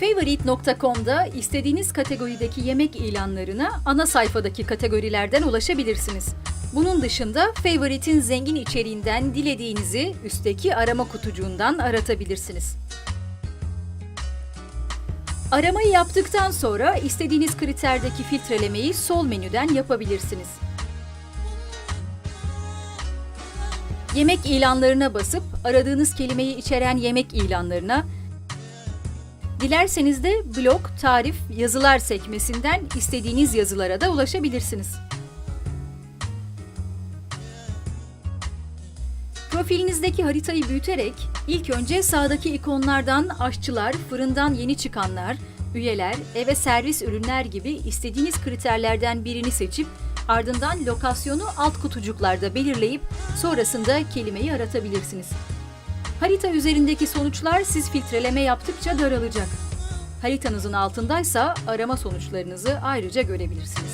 Favorite.com'da istediğiniz kategorideki yemek ilanlarına ana sayfadaki kategorilerden ulaşabilirsiniz. Bunun dışında Favorite'in zengin içeriğinden dilediğinizi üstteki arama kutucuğundan aratabilirsiniz. Aramayı yaptıktan sonra istediğiniz kriterdeki filtrelemeyi sol menüden yapabilirsiniz. Yemek ilanlarına basıp aradığınız kelimeyi içeren yemek ilanlarına, dilerseniz de blog, tarif, yazılar sekmesinden istediğiniz yazılara da ulaşabilirsiniz. Profilinizdeki haritayı büyüterek ilk önce sağdaki ikonlardan aşçılar, fırından yeni çıkanlar, üyeler, eve servis ürünler gibi istediğiniz kriterlerden birini seçip ardından lokasyonu alt kutucuklarda belirleyip sonrasında kelimeyi aratabilirsiniz. Harita üzerindeki sonuçlar siz filtreleme yaptıkça daralacak. Haritanızın altındaysa arama sonuçlarınızı ayrıca görebilirsiniz.